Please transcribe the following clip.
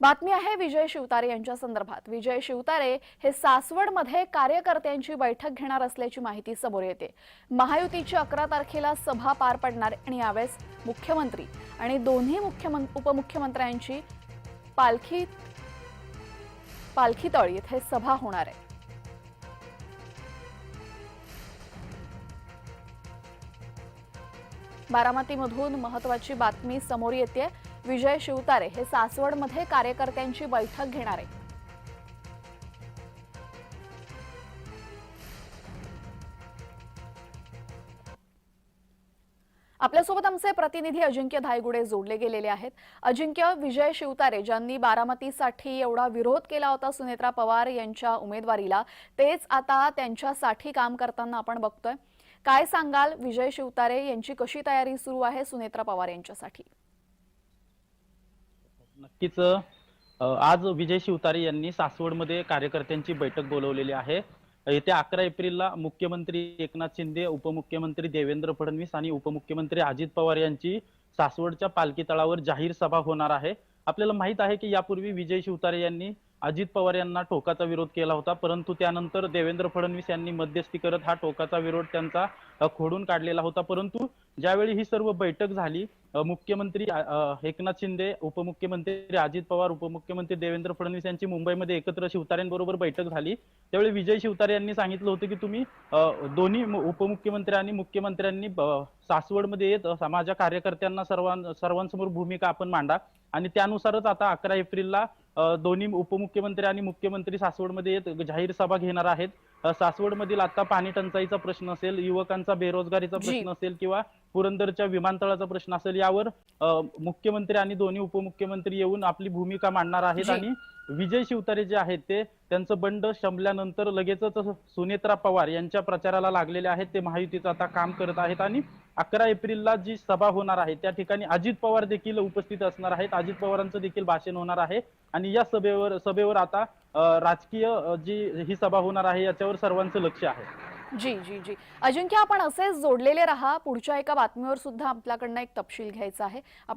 बातमी आहे विजय शिवतारे यांच्या संदर्भात. विजय शिवतारे हे सासवडमध्ये कार्यकर्त्यांची बैठक घेणार असल्याची माहिती समोर येते. महायुतीची अकरा तारखेला सभा पार पडणार आणि यावेळेस मुख्यमंत्री आणि दोन्ही मुख्यमं उपमुख्यमंत्र्यांची पालखी पालखी तळ येथे सभा होणार आहे. बारामतीमधून महत्वाची बातमी समोर येते विजय शिवतारे हे सासवडमध्ये कार्यकर्त्यांची बैठक घेणार. आहेत आपल्यासोबत आमचे प्रतिनिधी अजिंक्य धायगुडे जोडले गेलेले आहेत. अजिंक्य विजय शिवतारे ज्यांनी बारामतीसाठी एवढा विरोध केला होता सुनेत्रा पवार यांच्या उमेदवारीला तेच आता त्यांच्यासाठी काम करताना आपण बघतोय. काय सांगाल? विजय शिवतारे यांची कशी तयारी सुरू आहे सुनेत्रा पवार यांच्यासाठी? नक्कीच आज विजय शिवतारे यांनी सासवडमध्ये कार्यकर्त्यांची बैठक बोलवलेली आहे. येत्या अकरा एप्रिलला मुख्यमंत्री एकनाथ शिंदे उपमुख्यमंत्री देवेंद्र फडणवीस आणि उपमुख्यमंत्री अजित पवार यांची सासवडच्या पालखी तळावर जाहीर सभा होणार आहे. आपल्याला माहीत आहे की यापूर्वी विजय शिवतारे यांनी अजित पवार यांना टोकाचा विरोध केला होता परंतु त्यानंतर देवेंद्र फडणवीस यांनी मध्यस्थी करत हा टोकाचा विरोध त्यांचा खोडून काढलेला होता. परंतु ज्यावेळी ही सर्व बैठक झाली मुख्यमंत्री एकनाथ शिंदे उपमुख्यमंत्री अजित पवार उपमुख्यमंत्री देवेंद्र फडणवीस यांची मुंबईमध्ये एकत्र शिवतारेंबरोबर बैठक झाली. त्यावेळी विजय शिवतारे यांनी सांगितलं होतं की तुम्ही दोन्ही उपमुख्यमंत्री आणि मुख्यमंत्र्यांनी सासवडमध्ये येत माझ्या कार्यकर्त्यांना सर्वां सर्वांसमोर भूमिका आपण मांडा. आणि त्यानुसारच आता अकरा एप्रिलला दोन्ही उपमुख्यमंत्री आणि मुख्यमंत्री सासवडमध्ये येत जाहीर सभा घेणार आहेत सासवडमधील आता पाणी टंचाईचा प्रश्न असेल युवकांचा बेरोजगारीचा. प्रश्न असेल किंवा पुरंदरच्या विमानतळाचा प्रश्न असेल यावर मुख्यमंत्री आणि दोन्ही उपमुख्यमंत्री येऊन आपली भूमिका मांडणार आहेत. आणि विजय शिवतारे जे आहेत ते त्यांचं बंड शमल्यानंतर लगेचच सुनेत्रा पवार यांच्या प्रचाराला लागलेले आहेत ते महायुतीचं आता काम करत आहेत आणि अकरा एप्रिलला जी सभा होणार आहे त्या ठिकाणी अजित पवार देखील उपस्थित असणार आहेत अजित पवारांचं देखील भाषण होणार आहे आणि या सभेवर सभेवर आता राजकीय जी ही सभा होणार आहे याच्यावर सर्वांचं लक्ष आहे जी जी जी. अजिंक्य आपण असेच जोडलेले राहा. पुढच्या एका बातमीवर सुद्धा आपल्याकडनं एक तपशील घ्यायचा आहे. आपण